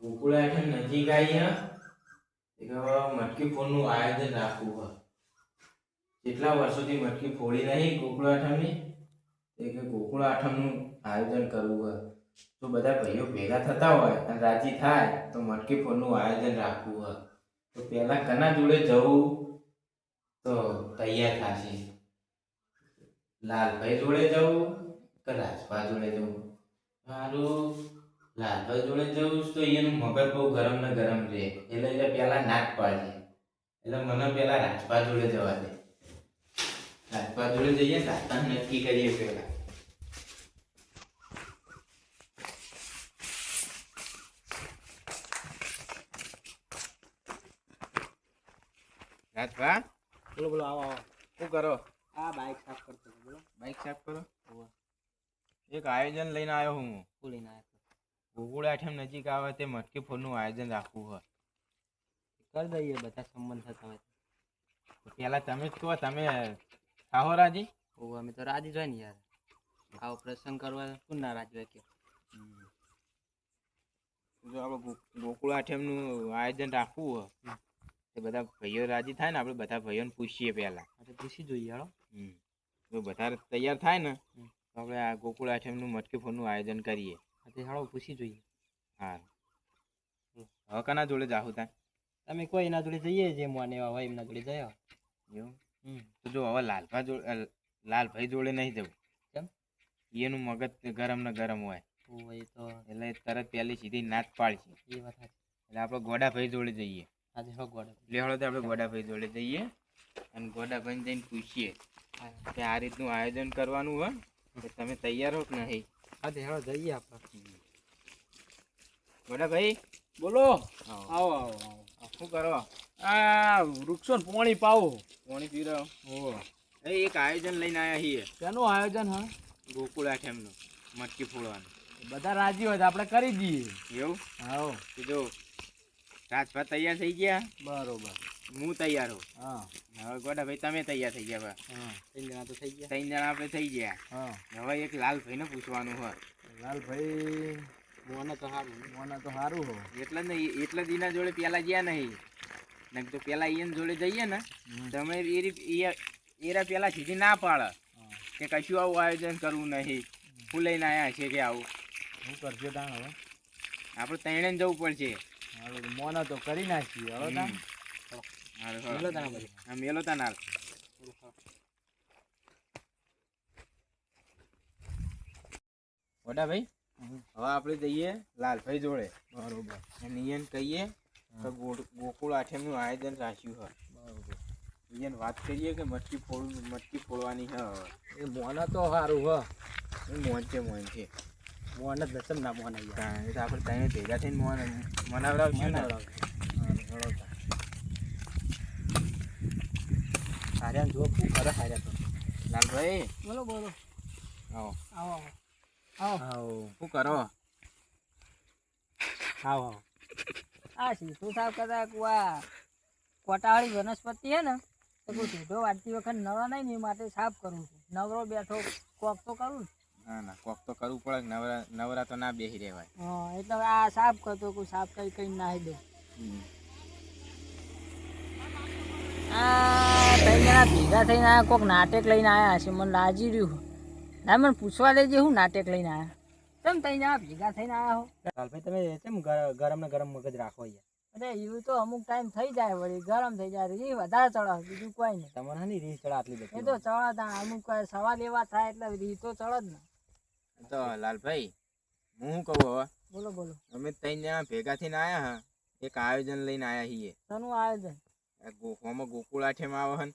ગોકુળા હેઠળ નજીક આવી એક મટકી ફોડનું આયોજન રાખવું હોય. કેટલા વર્ષોથી મટકી ફોડી નહીં ગોકુળ આઠમની એ કે ગોકુળા આઠમનું આયોજન કરવું હોય. જો બધા ભાઈઓ ભેગા થતા હોય અને રાજી થાય, તો મટકી ફોડનું આયોજન રાખવું હોય. તો પહેલા કના જોડે જવું? તો તૈયાર થશે. લાલભાઈ જોડે જવું કે રાજભા જોડે જવું? મારું લાલભાઈ જોડે જવું તો એનું મગજ બહુ ગરમ ને ગરમ રહે. એટલે એટલે પેલા નાક પાડે એટલે મને પેલા રાજપા જોડે જવા દે. રાજપા જોડે જઈએ તાતા નક્કી કરીએ પેલા. રાજભા બોલો બોલો આવો આવો. શું કરો? આ બાઇક સાફ કરતો બોલો. બાઈક સાફ કરો? એક આયોજન લઈને આવ્યો હું. શું લઈને આવ્યા? ગોકુળ આઠમ નજીક આવે તે મટકી ફોડનું આયોજન રાખવું હોય. કરી દઈએ બધા સંબંધ થતા હોય પેલા તમે જ કહો તમે આવો રાજી? ઓ અમે તો રાજી જ હોય ને યાર. આવો પ્રસંગ કરવા શું ના રાજી હોય કે? જો આપણે ગોકુળ આઠમનું આયોજન રાખવું હોય તો બધા ભાઈઓ રાજી થાય ને આપણે બધા ભાઈઓને પૂછીએ પહેલા. પૂછી જોઈએ હાલો. જો બધા તૈયાર થાય ને. તો આપણે આ ગોકુળ આઠમનું મટકી ફોડનું આયોજન કરીએ. આપણે હાળો પૂછી જોઈએ. હા. હવે કના જોડે જાહું તા તમે કોઈ એના જોડે જઈએ જે મને એવા હોય એમના જોડે જયા એવું? તો જો હવે લાલભા જોડે લાલભાઈ જોડે નહીં જવું. કેમ? એનું મગજ ગરમ ને ગરમ હોય. એ તો એટલે તરત પહેલી સીધી નાચ પાડશે. એ વાત એટલે આપણે ગોડાભાઈ જોડે જઈએ. આજે હો ગોડે. તો આપણે ગોડાભાઈ જોડે જઈએ અને ગોડાભાઈને જઈને પૂછીએ. કે આ રીતનું આયોજન કરવાનું હોય તો તમે તૈયાર હો કે નહીં? આજે હાલો જઈએ આપણે. ગોડાભાઈ બોલો. આવો. આવો આવો. શું કરો? આ વૃક્ષો ને પોણી પાવો. પોણી પી રહ્યો? ઓ એ એક આયોજન લઈને આવ્યા છીએ. શેનું આયોજન હા? ગોકુળ આઠમનું મટકી ફોડવાનું. બધા રાજી હોય તો આપણે કરી દઈએ. એવું? હા કીધું રાજભા તૈયાર થઈ ગયા? બરોબર. હું તૈયાર હું હા. હવે ગોડાભાઈ તમે તૈયાર થઈ ગયા હા. ત્રણ જણા તો થઈ ગયા. ત્રણ જણા આપણે થઈ ગયા. હા. હવે એક લાલભાઈને પૂછવાનું હોય. લાલભાઈ મોને તો સારું મોને તો સારું હો. એટલે નહીં એટલે જ એના જોડે પેલા ગયા નહીં. ને તો પેલા એને જોડે જઈએ ને તમે એરી એરા પેલા સીધી ના પાડે કે કશું આવું આયોજન કરવું નહીં. હું લઈને આવ્યા છે કે આવું. શું કરજો તાણ હવે. આપણે ત્રણે જવું પડશે. મોને તો કરી નાખીએ હવે મેલો તાના પછી. હા, મેલો તા નાલ ભાઈ હવે આપણે જઈએ લાલભાઈ જોડે. બરોબર. અને એને કહીએ કે ગોકુળ આઠમનું આયોજન રાખ્યું હોય બરોબર. એને વાત કરીએ કે મટકી ફોડ મટકી ફોડવાની હવે? એ મોને તો સારું હો. એ મોન છે મોન છે. મોન જ દસમ ના મોન યાર હા, આપણે ભેગા થઈને મોન મનાવડાવશું ને હારું, હેડો તાણ. હાર્યા જો ખૂબ ખરા હાર્યા તો લાલભાઈ? બોલો બોલો. આવો. આવો આવો. આવો. શું કરો? આવો આવો. આ સીધું સાફ કરતા કુવા. કોટાવાળી વનસ્પતિ છે ને તો કોઈ સીધો વાંચતી વખત નવરો નહીં ને માટે સાફ કરું છું. નવરો બેઠો કોક તો કરું ને. ના ના કોક તો કરવું પડે નવરા નવરા તો ના બેસી રહેવાય. હા એટલે આ સાફ કરતો કોઈ સાફ કરી કઈ નાહી દે આ ત્રણ જણા ભેગા થઈને આયા કોઈક નાટક લઈને આવ્યા હશે મને લાજી રહ્યું ના મને પૂછવા દેજે હું નાટક લઈને આવ્યા તમે ત્રણ જણા ભેગા થઈને આવ્યા હો. લાલભાઈ તમે કેમ ગરમ ને ગરમ મગજ રાખો યાર અરે એવું તો અમુક ટાઈમ થઈ જાય વળી ગરમ થઈ જાય એ વધારે ચડાવ બીજું કોઈ નહીં. તમારે નહીં રીસ ચડા આટલી એ તો ચડત અમુક સવાલ એવા થાય એટલે રી તો જ ને. તો લાલભાઈ હું શું કહું હવે? બોલો બોલો. અમે ત્રણ જણા ભેગા થઈને આવ્યા હા એક આયોજન લઈને આવ્યા છીએ. શેનું આયોજન? આ ગો- આમાં ગોકુળ આઠેમાં આવે હન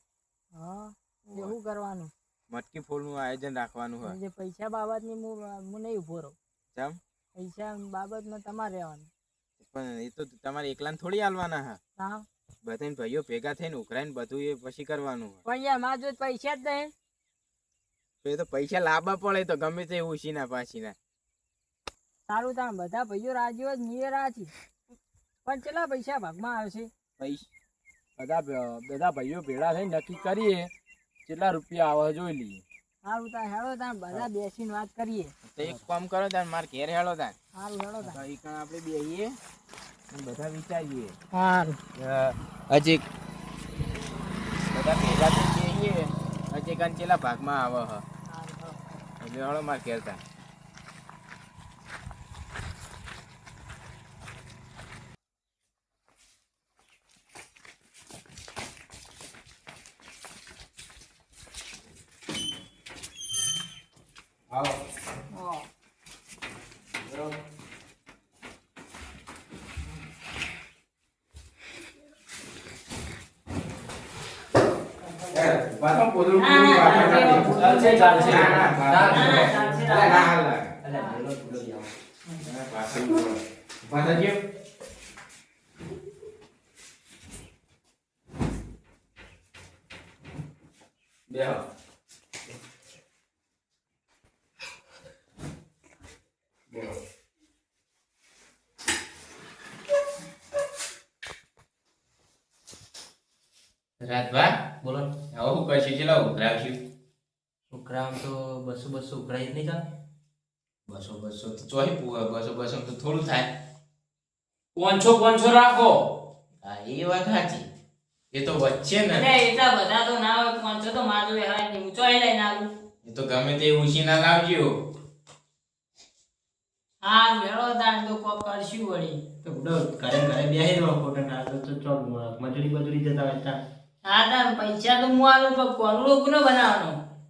હા એવું કરવાનું. મટકી ફૂલનું આયોજન રાખવાનું હોય. જે પૈસા બાબતની હું હું નહીં ઊભો રહું. કેમ પૈસા બાબતમાં તમારે રહેવાનું. પણ એ તો તમારે એકલાને થોડી હાલવાના હા. હા. બધાને ભાઈઓ ભેગા થઈને ઉઘરાઈને બધું એ પછી કરવાનું હોય. પણ યાર મારા જોડે પૈસા જ નહીં. તો એ તો પૈસા લાવવા પડે તો ગમે તે ઉછીના પાછીના. સારું તાણ બધા ભાઈઓ રાજી હોય નીએ રાજી. પણ કેટલા પૈસા ભાગમાં આવશે? પૈસા બધા બધા ભાઈઓ ભેળા થઈને નક્કી કરીએ કેટલા રૂપિયા આવે જોઈ લઈએ. સારું તાર હેળો તાર બધા બેસીને વાત કરીએ. તો એક કામ કરો તાર માર ઘેર હેળો તાર. સારું હેળો તાર. એક આપણે બેહીએ અને બધા વિચારીએ. સારું હજી બધા ભેગા થઈ જઈએ હજી કાન ચેલા ભાગમાં આવે હ. એટલે હળો માર ઘેર તાર. આવો હા. પાછો પોદળું ના, ના, પોદળું ચાલશે, આપણે ચાલશે, ચાલશે. ના, ના, ના, ચાલશે. ના, ચાલશે, અલા, ના, ચાલશે. હાલે. અલ્યા, ભેલો ભૂલો જાવ. ના, પાછળ બોલો. પાછળ કેમ? બોલો. આવું હું કરશું ચેલા ઉભરાવશું ઉકળામ તો બસો બસો ઉકળાઈ જ નહીં ચાલે બસો બસો તો ચોહી બસો બસો તો થોડું થાય. પાંચસો પાંચસો રાખો. હા એ વાત સાચી. એ તો વચ્ચે ને. એટલા બધા તો ના હોય પાંચસો તો મારું વ્યવહાર નહીં. ઊંચો લઈને આવું. એ તો ગમે તે ઉછી ના લાવજો. હા મેળો તાણ તો કોક કરશું વળી. તો બુડો ઘરે ઘરે બેસી રહો ખોટા ના તો ચોક મજૂરી બજૂરી જતા હોય ત્યાં. હા તાણ પૈસા તો હું આલું પણ કોનો બનાવવાનો?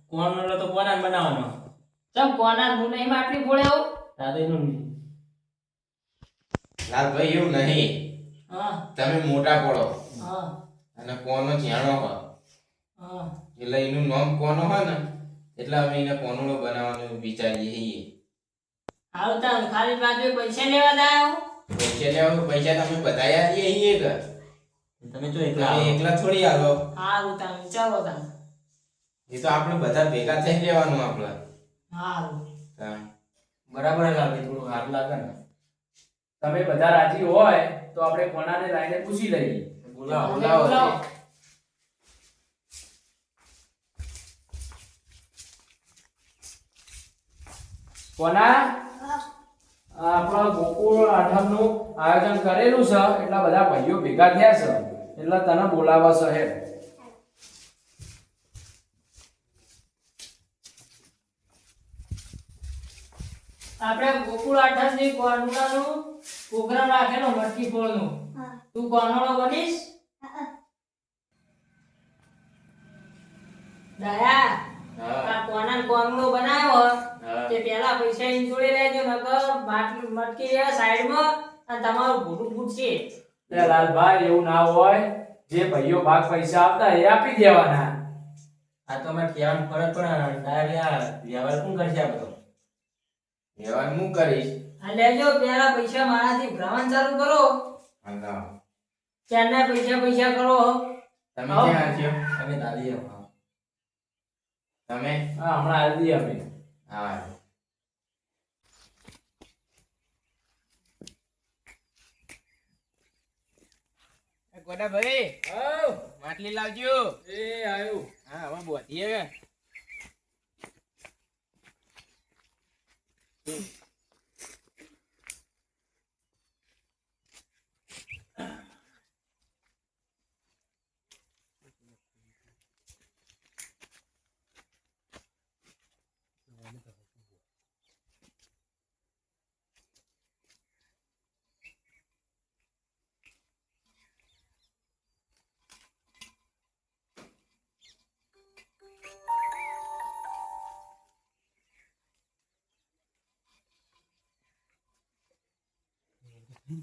કોણ વાળો તો કોના બનાવવાનો? ચમ કોના હું નહીં માટલી ફોડે આવું તારે એનું લાલભાઈ એવું નહીં. હા. તમે મોટા પડો. હા. અને કોનો જાણો હો. હા. એટલે એનું નામ કોનો હોય ને? એટલે અમે એને કોનો બનાવવાનું વિચારીએ છીએ. હારું તાણ ખાલી બાજુ પૈસા લેવા દાયો પૈસા લેવા પૈસા તમે બધા છે અહીં એક તમે તો એકલા તમે એકલા થોડી આલો હારું તાણ ચાલો તાણ એ તો આપણે બધા ભેગા થઈ લેવાનું આપણે. હારું. હા. બરાબર લાગે થોડું સારું લાગે ને. તમે બધા રાજી હોય તો આપણે કોનાને લાઈને પૂછી લઈએ. બોલાવો. બોલાવો. કોના? આપણા ગોકુળ આઠમનું આયોજન કરેલું છે. એટલા બધા ભાઈઓ ભેગા થયા છે. એટલે તને બોલાવા છે હે આપણે ગોકુળ આઠમની કોનડાનું પ્રોગ્રામ રાખેલો મટકી ફોડનું. તું કોનડો બનીશ? હા પૈસા ઈન જોડે લેજો નકર માટલું મટકી રહ્યા સાઈડમાં અને તમારું ભૂલું ફૂટશે એ લાલભાઈ એવું ના હોય જે ભાઈઓ ભાગ પૈસા આપતા એ આપી દેવાના. આ તો મેં કહેવાનું ફરજ પણ ડાયરેક્ટ વ્યવહાર કોણ કરશે આ બધો? વ્યવહાર હું કરીશ? આ લેજો પેલા પૈસા મારાથી ભ્રમણ ચાલુ કરો. હા. પૈસા પૈસા કરો. તમે ક્યાં આપ્યો તમે દાદી આવો. તમે? હા હમણાં આવી દઈએ અમે. હા. ગોડા ભાઈ આવ. માટલી લાવજો. એ આવ્યું હા હવે બોધીએ. Kan,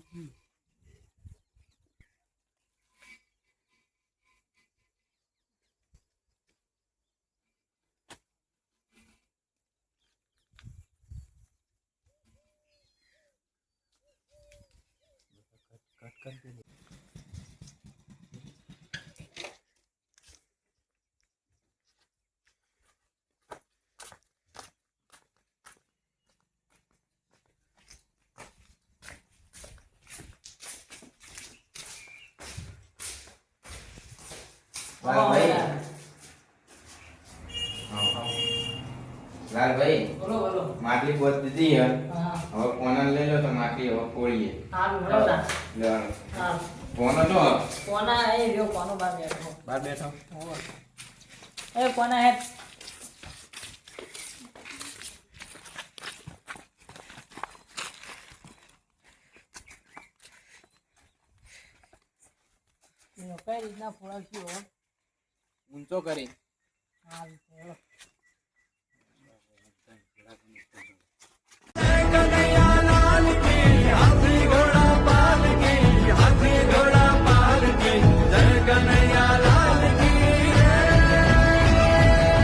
kan, kan. આવો. ભાઈ બોલો બોલો. માટલી બોત દીધી હે. હવે કોના લઈ લો તો માટલી હવે કોળીએ હા. કોનો તો કોના એ રહ્યો કોનો બાર બેઠો. બાર બેઠો. એ કોના હેડ. કઈ રીતના ફોડાવશું હો? ઊંચો કરી.